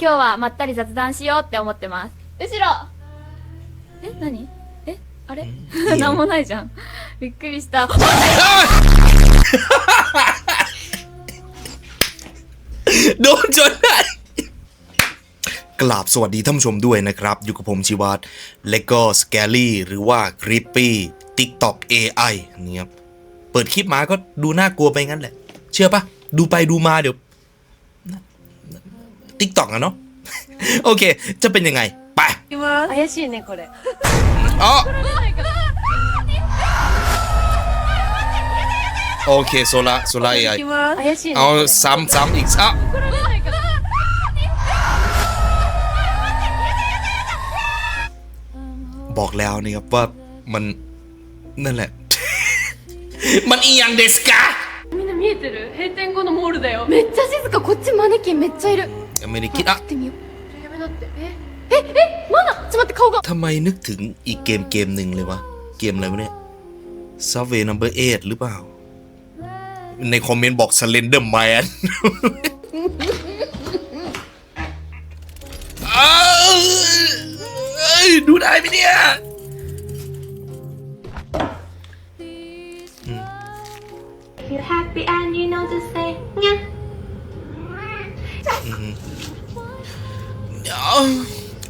今日はまったり雑談しようって思ってます。後ろえ何えあれいいよなんもないじゃん。びっくりした。 โดนจนได้กราบสวัสดีท่านผู้ชมด้วยนะครับ อยู่กับผมชิวัตและก็สแกลี่หรือว่าคริปปี้ติ๊กต็อก AI นี่ครับเปิดคลิปมาก็ดูน่ากลัวไปงั้นแหละ เชื่อปะดูไปดูมาเดี๋ยว ติ๊กต็อกอะเนาะ โอเค จะเป็นยังไง ไป 怪しいねこれ อ๋อโอเคโซล่าโซล่า AI 怪しいね เอาซ้ำซ้ำอีกอ่ะบอกแล้วนี่ครับว่ามันนั่นแหละ มันอีหยังเดสกา みんな見えてる閉店後のモールだよめっちゃ静か。こっちマネキンめっちゃいる。 ไม่ได้คิดอ่ะ 行ってみよう。やめなってええ、え、マナちょっと待って、顔が。 ทำไมนึกถึงอีกเกมเกมหนึ่งเลยวะ เกมอะไรวะเนี่ย Subway Number 8 หรือเปล่า ในคอมเมนต์บอก Slender Man เอ้ยเอ้ยดูได้ไหมเนี่ย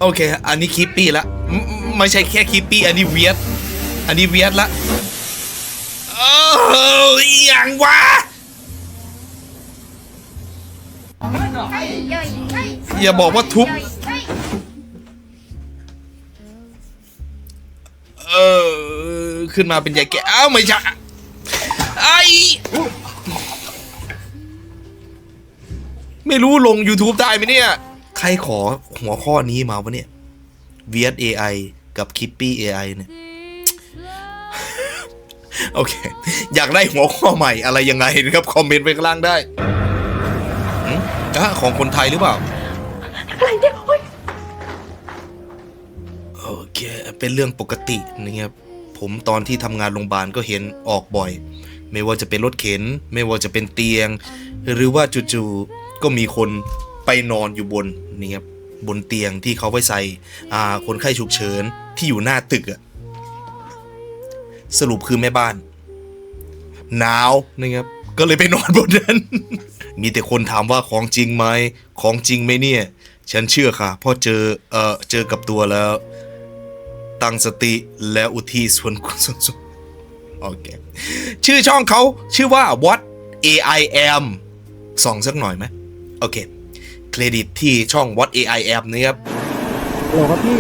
โอเค อันนี้คิปปี้ละไม่ไม่ใช่แค่คิปปี้ อันนี้เวียด อันนี้เวียดละเอออย่างวะอย่าบอกว่าทุบ เออ ขึ้นมาเป็นใหญ่แกอ้าวไม่ใช่ไอไม่รู้ลง YouTube ได้ไหมเนี่ย ใครขอหัวข้อนี้มาวะเนี่ย VS AI กับ Kippy AI เนี่ย โอเค อยากได้หัวข้อใหม่อะไรยังไงนะครับ คอมเมนต์ไว้ข้างล่างได้หืมอะของคนไทยหรือเปล่าโอเค เป็นเรื่องปกตินะครับผมตอนที่ทำงานโรงพยาบาลก็เห็นออกบ่อย ไม่ว่าจะเป็นรถเข็น ไม่ว่าจะเป็นเตียง หรือว่าจู่ๆก็มีคน ไปนอนอยู่บนนี่ครับบนเตียงที่เขาไว้ใส่อ่าคนไข้ฉุกเฉินที่อยู่หน้าตึกอะสรุปคือแม่บ้านหนาวนะครับก็เลยไปนอนบนนั้น มีแต่คนถามว่าของจริงไหมของจริงไหมเนี่ย ฉันเชื่อค่ะพราะเจอเออเจอกับตัวแล้ว ตั้งสติและอุทิศส่วนกุศลโอเคชื่อช่องเขาชื่อว่า what AI am ส่องสักหน่อยไหมโอเค เครดิตที่ช่อง what AI am นะครับโหลครับพี่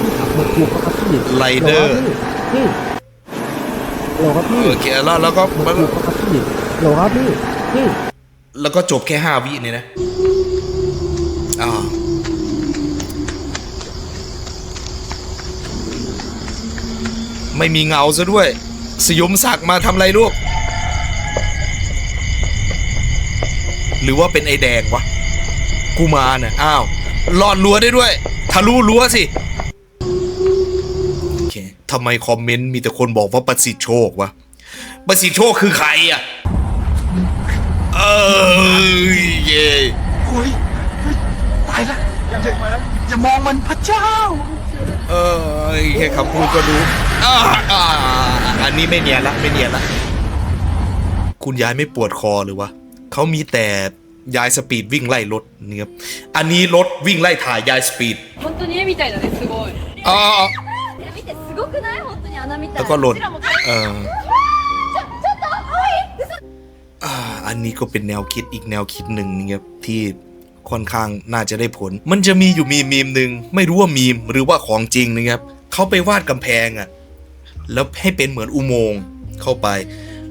พี่ขับรถถูกปะครับพี่ไรเดอร์โหลครับพี่โอเคแล้วแล้วก็พี่รถถูกปะครับพี่โหลครับพี่พี่แล้วก็จบแค่5วิเนี่ยนะอ่าไม่มีเงาซะด้วย สยมศักดิ์มาทำอะไรลูก หรือว่าเป็นไอแดงวะ กูมาเนี่ยอ้าวหลอดรั้วได้ด้วยทะลุรั้วสิโอเคทำไมคอมเมนต์มีแต่คนบอกว่าประสิทธิ์โชควะประสิทธิ์โชคคือใครอะเอยเย่เฮ้ยเฮ้ยตายละอย่าอย่ามองมันพระเจ้า เออแค่คำพูดก็รู้อ่าอ่าอันนี้ไม่เนียนละไม่เนียนละ คุณยายไม่ปวดคอหรือวะเขามีแต่ ยายสปีดวิ่งไล่รถนี่ครับ อันนี้รถวิ่งไล่ถ่ายยายสปีด 本当に絵みたいだねすごい อ๋ออ๋อ 見て、すごくない本当に穴みたい。 แล้วก็หล่น うちらも เออ ちょ、ちょっと、おい嘘 อ่าอันนี้ก็เป็นแนวคิดอีกแนวคิดหนึ่งนะครับที่ค่อนข้างน่าจะได้ผล มันจะมีอยู่มีมีมหนึ่งไม่รู้ว่ามีมหรือว่าของจริงนะครับเขาไปวาดกำแพงอะ่ะ แล้วให้เป็นเหมือนอุโมงค์เข้าไป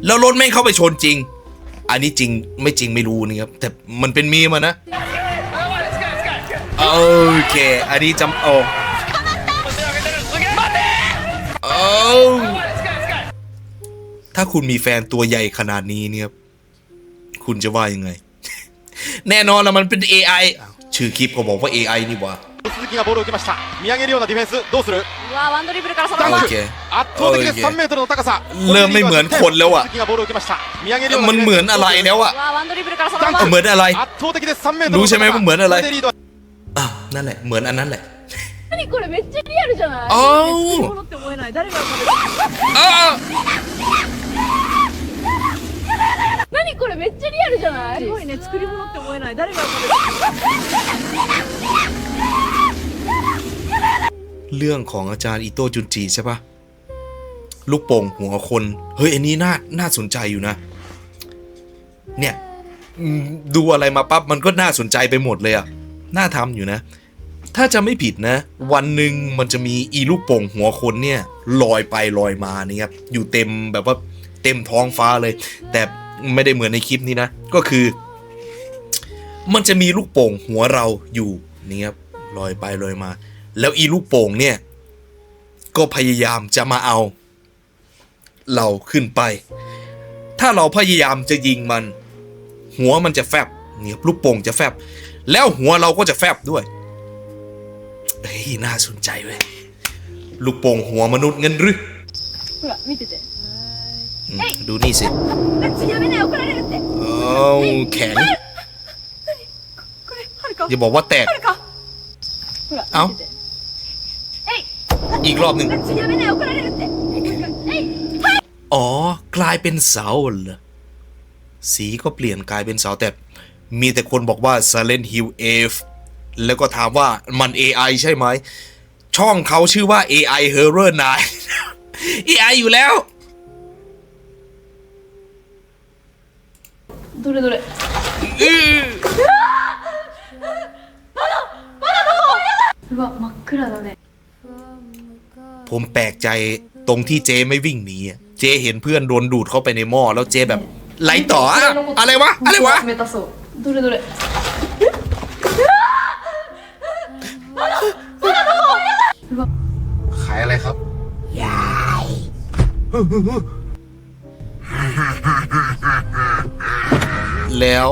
แล้วรถแม่งเข้าไปชนจริง อันนี้จริงไม่จริงไม่รู้นะครับแต่มันเป็นมีมอะนะโอเคอันนี้จำเอาเอาถ้าคุณมีแฟนตัวใหญ่ขนาดนี้เนี่ยคุณจะว่ายังไง แน่นอนละมันเป็น AI อ้าวชื่อคลิปเขาบอกว่า AI นี่หว่า 月がボールを受けました。見上げるようなディフェンスどうする？うわワンドリブルからそのまま。圧倒的です。3メートルの高さ。เริ่มไม่เหมือนคนแล้วอ่ะ。มันเหมือนอะไรแล้วอ่ะ？เหมือนอะไร？รู้ใช่ไหม？มันเหมือนอะไร？อ่ะนั่นแหละ。เหมือนอันนั้นแหละ。何これ？めっちゃリアルじゃない？ああって思えない。誰がああ。何これ？めっちゃリアルじゃない？すごいね。作り物って思えない。誰が เรื่องของอาจารย์อิโตจุนจีใช่ปะลูกโป่งหัวคน เฮ้ยอันนี้น่าน่าสนใจอยู่นะ เนี่ยดูอะไรมาปั๊บมันก็น่าสนใจไปหมดเลยอะน่าทำอยู่นะ ถ้าจะไม่ผิดนะ วันหนึ่งมันจะมีอีลูกโป่งหัวคนเนี่ยลอยไปลอยมานี่ครับอยู่เต็มแบบว่าเต็มท้องฟ้าเลย แต่ไม่ได้เหมือนในคลิปนี้นะ ก็คือ มันจะมีลูกโป่งหัวเราอยู่นี่ครับลอยไปลอยมา แล้วอีลูกโป่งเนี่ย ก็พยายามจะมาเอา เราขึ้นไป ถ้าเราพยายามจะยิงมัน หัวมันจะแฟบเนี่ยลูกโป่งจะแฟบ แล้วหัวเราก็จะแฟบด้วยเฮ้ยน่าสนใจเว้ยลูกโป่งหัวมนุษย์เงินหรือดูนี่สิเอ้าแข็งอย่าบอกว่าแตก เอา อีกรอบหนึ่ง やめなよ怒られるってえい อ๋อ กลายเป็นเสาเหรอ สีก็เปลี่ยนกลายเป็นเสาแต่ มีแต่คนบอกว่า Silent Hill F แล้วก็ถามว่ามัน AI ใช่ไหม ช่องเขาชื่อว่า AI Horror 9 AI อยู่แล้ว どれどれ อื้อ ผมแปลกใจตรงที่เจไม่วิ่งหนีเจเห็นเพื่อนโดนดูดเข้าไปในหม้อแล้วเจแบบไหลต่ออะอะไรวะอะไรวะขายอะไรครับ แล้ว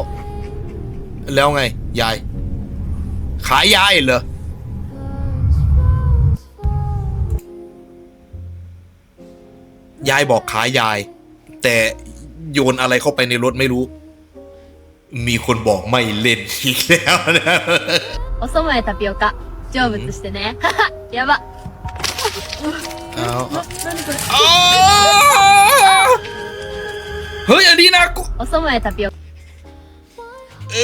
แล้วไง ยาย ขายยายเหรอ ยายบอกขายยาย แต่โยนอะไรเข้าไปในรถไม่รู้ มีคนบอกไม่เล่นอีกแล้วนะ お供やタピオカ成仏してねやば เอาเอาเฮ้ย อันนี้น่ากลัว お供やタピオカ เอ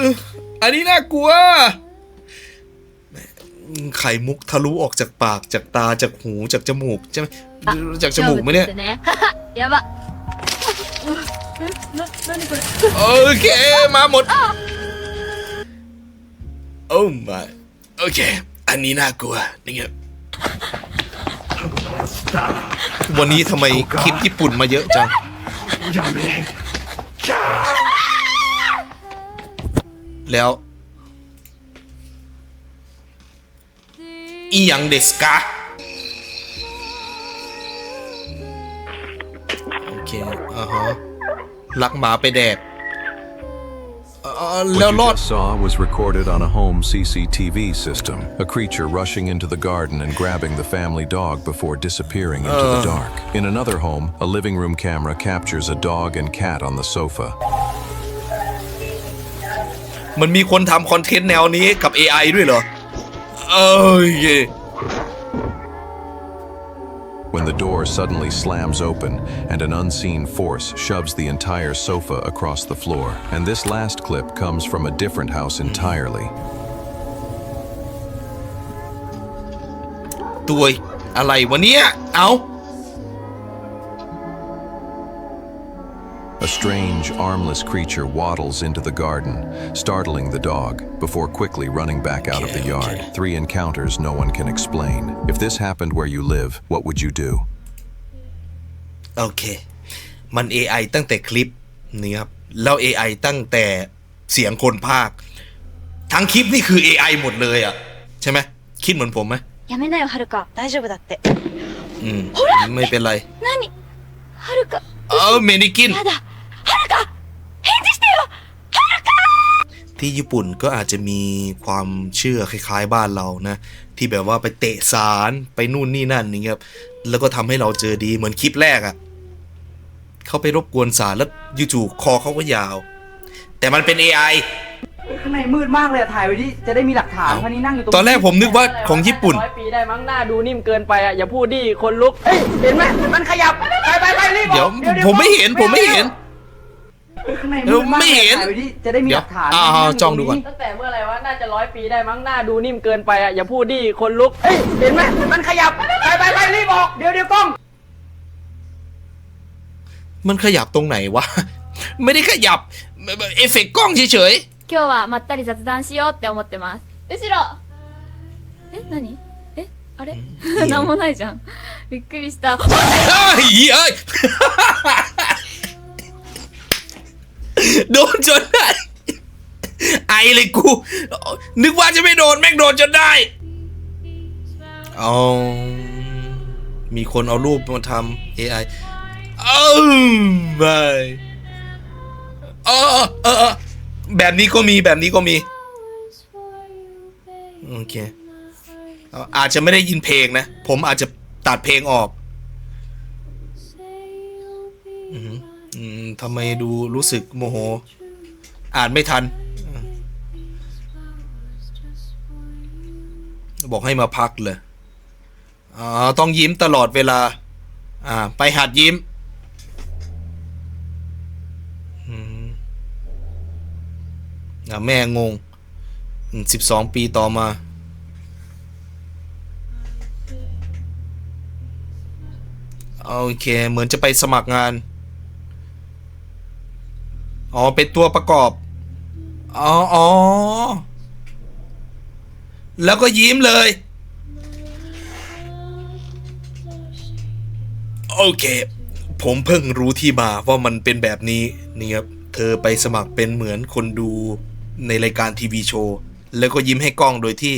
ออันนี้น่ากลัวแหม่ ไข่มุกทะลุออกจากปากจากตาจากหูจากจมูกใช่ไหมจากจมูกไหมเนี่ย してねやばな何これ โอเค มาหมด โอ้ my โอเค อันนี้น่ากลัวนี่ไงวันนี้ทำไมคลิปญี่ปุ่นมาเยอะจัง แล้ว อีหยังเดสกาโอเคอ่าฮะลักหมาไปแดกเอ่อแล้ว What ร you อด just saw was recorded on a home CCTV system. A creature rushing into the garden and grabbing the family dog before disappearing into the dark. In another home, a living room camera captures a dog and cat on the sofa. มันมีคนทำคอนเทนต์แนวนี้กับ AI ด้วยเหรอ เอ้ย When the door suddenly slams open and an unseen force shoves the entire sofa across the floor. And this last clip comes from a different house entirely. ตัวอะไรวะเนี่ย เอา A strange, armless creature waddles into the garden, startling the dog, before quickly running back out of the Okay, yard. okay. Three encounters no one can explain. If this happened where you live, what would you do? โอเค มัน AI ตั้งแต่คลิปนี่ครับ แล้ว AI ตั้งแต่เสียงคนภาค ทั้งคลิปนี่คือ AI หมดเลยอ่ะ ใช่ไหม คิดเหมือนผมไหม やめなよはるか大丈夫だって อืม ไม่เป็นไร 何はるか เออเมนิกิน やだはるか返事してよ ที่ญี่ปุ่นก็อาจจะมีความเชื่อคล้ายๆบ้านเรานะ ที่แบบว่าไปเตะสารไปนู่นนี่นั่นนี่ครับแล้วก็ทำให้เราเจอดีเหมือนคลิปแรกอะ่ะเขาไปรบกวนสารแล้วจู่ๆคอเขาก็ยาว แต่มันเป็น AI ข้างในมืดมากเลยอะถ่ายไว้ที่จะได้มีหลักฐานพันนี้นั่งอยู่ตรงตอนแรกผมนึกว่าของญี่ปุ่นร้อยปีได้มั้งหน้าดูนิ่มเกินไปอะอย่าพูดดิคนลุกเอ้ยเห็นไหมมันขยับไปไปไปรีบออกเดี๋ยวดี๋ผมไม่เห็นผมไม่เห็น ข้างใน เดี๋ มื ยว ดมาก ไม่ เลย เห็น ถ่ายไว้ที่จะได้มีหลักฐาน เดี๋ยวอ่า นั่ยู่ จ้องดูก่อน ตั้งแต่เมื่อไหรวะน่าจะร้อยปีได้มั้งหน้าดูนิ่มเกินไปอ่ะอย่าพูดดิคนลุกเอ้ยเห็นไหมมันขยับไปไปไปรีบออกเดี๋ยวเดี๋ยวกล้อง มันขยับตรงไหนวะ ไม่ได้ขยับ เอฟเฟกต์กล้องเฉย 今日はまったり雑談しようって思ってます後ろえ何えあれなんもないじゃんびっくりしたๆเฮ้ยเอ้ย โดนจนได้ ไอเลยกู นึกว่าจะไม่โดนแม่งโดนจนได้เอามีคนเอารูปมาทำ AI เอ้าไม่เออเออเออเออแบบนี้ก็มีแบบนี้ก็มี โอเคเอาอาจจะไม่ได้ยินเพลงนะ ผมอาจจะตัดเพลงออก อืม อืมทำไมดูรู้สึกโมโห อ่านไม่ทัน บอกให้มาพักเลยอ๋อต้องยิ้มตลอดเวลา อ่า ไปหัดยิ้มอ่าแม่งงสิบสองปีต่อมาโอเค เหมือนจะไปสมัครงาน อ๋อ เป็นตัวประกอบ อ๋อออแล้วก็ยิ้มเลย โอเค ผมเพิ่งรู้ที่มาว่ามันเป็นแบบนี้นี่ครับ เธอไปสมัครเป็นเหมือนคนดูในรายการทีวีโชว์ แล้วก็ยิ้มให้กล้องโดยที่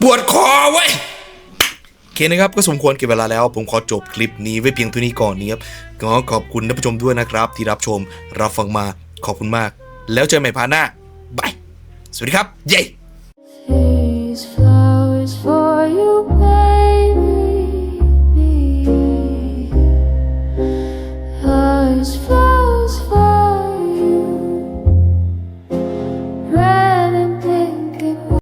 ปวดคอไว้ คนะครับก็สมควรเก็บเวลาแล้วผมขอจบคลิปนี้ไว้เพียงเท่านี้ก่อนนะครับก็ขอบคุณท่านผู้ชมด้วยนะครับ ที่รับชมรับฟังมาขอบคุณมาก แล้วเจอใหม่พาหน้าบายสวัสดีครับ เย้ย for